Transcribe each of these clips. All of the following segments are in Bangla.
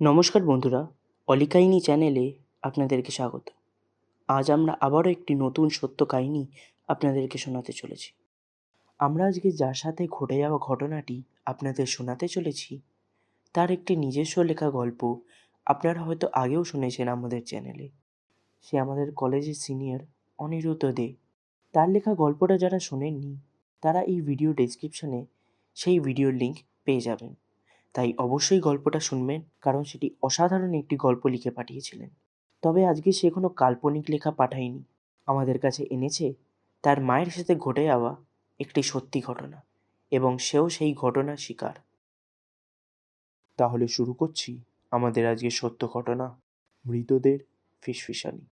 নমস্কার বন্ধুরা অলিকাহিনী চ্যানেলে আপনাদেরকে স্বাগত। আজ আমরা আবারও একটি নতুন সত্য কাহিনী আপনাদেরকে শোনাতে চলেছি। আমরা আজকে যার সাথে ঘটে যাওয়া ঘটনাটি আপনাদের শোনাতে চলেছি, তার একটি নিজস্ব লেখা গল্প আপনারা হয়তো আগেও শুনেছেন আমাদের চ্যানেলে। সে আমাদের কলেজের সিনিয়র অনিরুদ্ধ দে। তার লেখা গল্পটা যারা শোনেননি, তারা এই ভিডিও ডেসক্রিপশনে সেই ভিডিওর লিঙ্ক পেয়ে যাবেন। তাই অবশ্যই গল্পটা শুনবেন কারণ সেটি অসাধারণ একটি গল্প লিখে পাঠিয়েছিলেন। তবে আজকে সে কোনো কাল্পনিক লেখা পাঠায়নি। আমাদের কাছে এনেছে তার মায়ের সাথে ঘটে যাওয়া একটি সত্যি ঘটনা এবং সেও সেই ঘটনার শিকার। তাহলে শুরু করছি আমাদের আজকে সত্য ঘটনা মৃতদের ফিসফিসানি।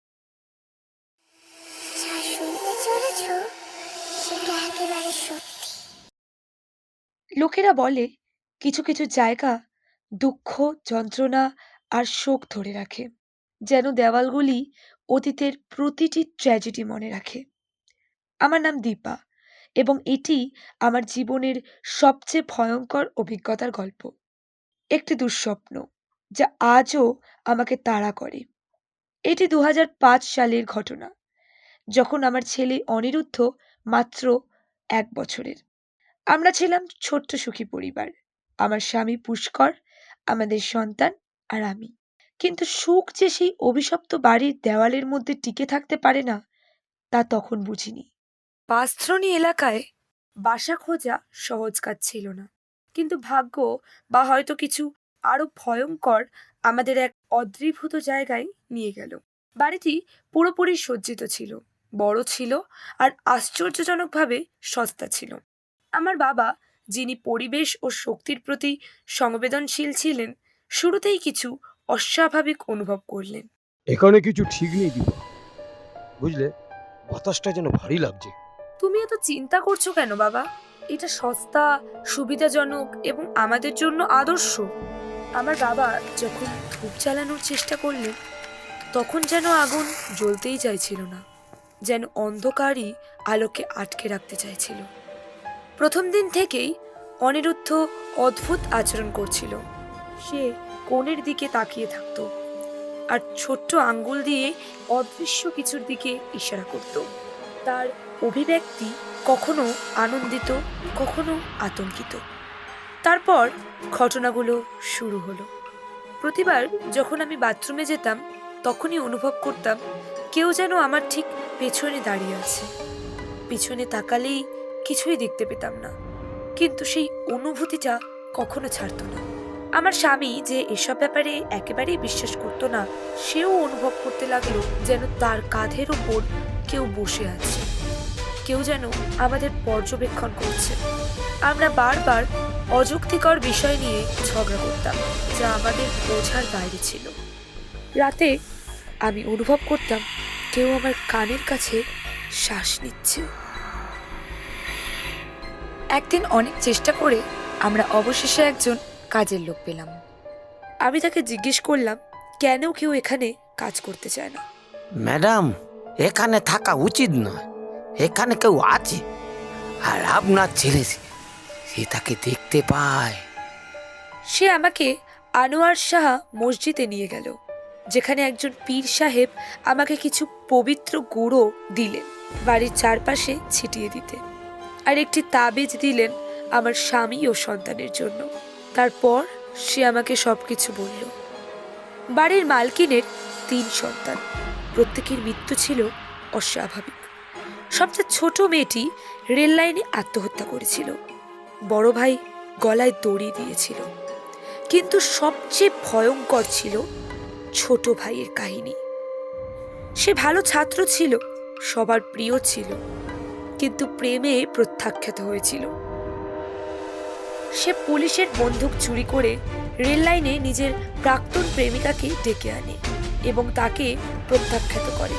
লোকেরা বলে কিছু কিছু জায়গা দুঃখ, যন্ত্রণা আর শোক ধরে রাখে, যেন দেওয়ালগুলি অতীতের প্রতিটি ট্র্যাজেডি মনে রাখে। আমার নাম দীপা এবং এটি আমার জীবনের সবচেয়ে ভয়ঙ্কর অভিজ্ঞতার গল্প। একটি দুঃস্বপ্ন যা আজও আমাকে তাড়া করে। এটি দু হাজার পাঁচ সালের ঘটনা, যখন আমার ছেলে অনিরুদ্ধ মাত্র এক বছরের। আমরা ছিলাম ছোট্ট সুখী পরিবার। আমার স্বামী পুষ্কর, আমাদের সন্তান আর আমি। কিন্তু সুখ যে সেই অভিশপ্ত বাড়ির দেওয়ালের মধ্যে টিকে থাকতে পারে না, তা তখন বুঝিনি। পাঁচথ্রণী এলাকায় বাসা খোঁজা সহজ কাজ ছিল না। কিন্তু ভাগ্য বা হয়তো কিছু আরও ভয়ঙ্কর আমাদের এক অদ্রিভূত জায়গায় নিয়ে গেল। বাড়িটি পুরোপুরি সজ্জিত ছিল, বড় ছিল আর আশ্চর্যজনকভাবে সস্তা ছিল। আমার বাবা যিনি পরিবেশ ও শক্তির প্রতি সংবেদনশীল ছিলেন শুরুতেই কিছু অস্বাভাবিক অনুভব করলেন। এখানে কিছু ঠিক নেই দীপা। বুঝলে? বাতাসটা যেন ভারী লাগছে। তুমি এত চিন্তা করছ কেন বাবা? এটা সস্তা সুবিধাজনক এবং আমাদের জন্য আদর্শ। আমার বাবা যখন ধূপ চালানোর চেষ্টা করলেন তখন যেন আগুন জ্বলতেই চাইছিল না যেন অন্ধকারই আলোকে আটকে রাখতে চাইছিল। প্রথম দিন থেকেই অনিরুদ্ধ অদ্ভুত আচরণ করছিল। সে কোণের দিকে তাকিয়ে থাকতো আর ছোট্ট আঙ্গুল দিয়ে অদৃশ্য কিছুর দিকে ইশারা করত। তার অভিব্যক্তি কখনো আনন্দিত, কখনো আতঙ্কিত। তারপর ঘটনাগুলো শুরু হলো। প্রতিবার যখন আমি বাথরুমে যেতাম, তখনই অনুভব করতাম কেউ যেন আমার ঠিক পেছনে দাঁড়িয়ে আছে। পিছনে তাকালেই কিছুই দেখতে পেতাম না। কিন্তু সেই অনুভূতিটা কখনো ছাড়তো না। আমার স্বামী যে এসব ব্যাপারে একেবারেই বিশ্বাস করতো না, সেও অনুভব করতে লাগল যেন তার কাঁধের ওপর কেউ বসে আছে। কেউ যেন আমাদের পর্যবেক্ষণ করছে। আমরা বারবার অযুক্তিকর বিষয় নিয়ে ঝগড়া করতাম, যা আমাদের বোঝার বাইরে ছিল। রাতে আমি অনুভব করতাম কেউ আমার কানের কাছে শ্বাস নিচ্ছে। একদিন অনেক চেষ্টা করে আমরা অবশেষে একজন কাজের লোক পেলাম। আমি তাকে জিজ্ঞেস করলাম কেন কেউ এখানে কাজ করতে চায় না? ম্যাডাম এখানে থাকা উচিত নয়। এখানে কেউ আছে। আর আপনার ছেলে সে- তাকে দেখতে পায়। সে আমাকে আনোয়ার সাহা মসজিদে নিয়ে গেল যেখানে একজন পীর সাহেব আমাকে কিছু পবিত্র গুঁড়ো দিলেন বাড়ির চারপাশে ছিটিয়ে দিতে। আর একটি তাবিজ দিলেন আমার স্বামী ও সন্তানের জন্য। তারপর সে আমাকে সব কিছু বলল। বাড়ির মালকিনের তিন সন্তান। প্রত্যেকের মৃত্যু ছিল অস্বাভাবিক। সবচেয়ে ছোট মেয়েটি রেল লাইনে আত্মহত্যা করেছিল। বড় ভাই গলায় দড়ি দিয়েছিল। কিন্তু সবচেয়ে ভয়ঙ্কর ছিল ছোট ভাইয়ের কাহিনী। সে ভালো ছাত্র ছিল, সবার প্রিয় ছিল। কিন্তু প্রেমে প্রত্যাখ্যাত হয়েছিল। সে পুলিশের বন্দুক চুরি করে রেল লাইনে নিজের প্রাক্তন প্রেমিকাকে ডেকে আনে এবং তাকে প্রত্যাখ্যাত করে।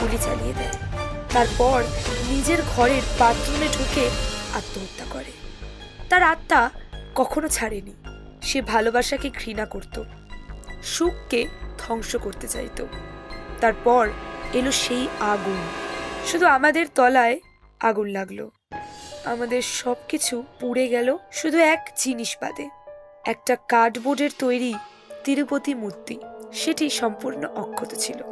গুলি চালিয়ে দেয়। তারপর নিজের ঘরের বাথরুমে ঢুকে আত্মহত্যা করে। তার আত্মা কখনো ছাড়েনি। সে ভালোবাসাকে ঘৃণা করত। সুখকে ধ্বংস করতে চাইতো। তারপর এলো সেই আগুন। শুধু আমাদের তলায় আগুন লাগল। আমাদের সব কিছু পুড়ে গেল শুধু এক জিনিস বাদে। একটা কার্ডবোর্ডের তৈরি তিরুপতি মূর্তি, সেটি সম্পূর্ণ অক্ষত ছিল।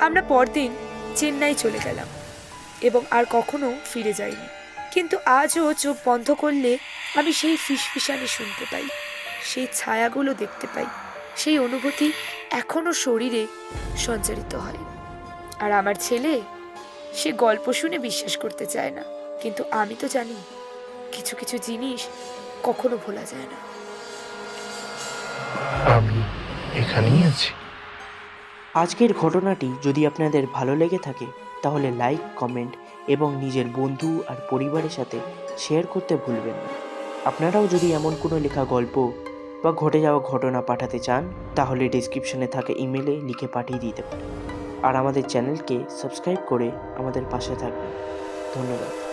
আমরা পরদিন চেন্নাই চলে গেলাম এবং আর কখনো ফিরে যাইনি। কিন্তু আজও চোখ বন্ধ করলে আমি সেই ফিসফিসানি শুনতে পাই, সেই ছায়াগুলো দেখতে পাই, সেই অনুভূতি এখনও শরীরে সঞ্চারিত হয়। আর আমার ছেলে সে গল্প শুনে বিশ্বাস করতে চায় না। কিন্তু আমি তো জানি কিছু কিছু জিনিস কখনো ভোলা যায় না। আমি এখানেই আছি। আজকের ঘটনাটি যদি আপনাদের ভালো লেগে থাকে তাহলে লাইক কমেন্ট এবং নিজের বন্ধু আর পরিবারের সাথে শেয়ার করতে ভুলবেন না। আপনারাও যদি এমন কোনো লেখা গল্প বা ঘটে যাওয়া ঘটনা পাঠাতে চান তাহলে ডিসক্রিপশনে থাকা ইমেলে লিখে পাঠিয়ে দিতে পারেন। আর আমাদের চ্যানেলকে সাবস্ক্রাইব করে আমাদের পাশে থাকবেন। ধন্যবাদ।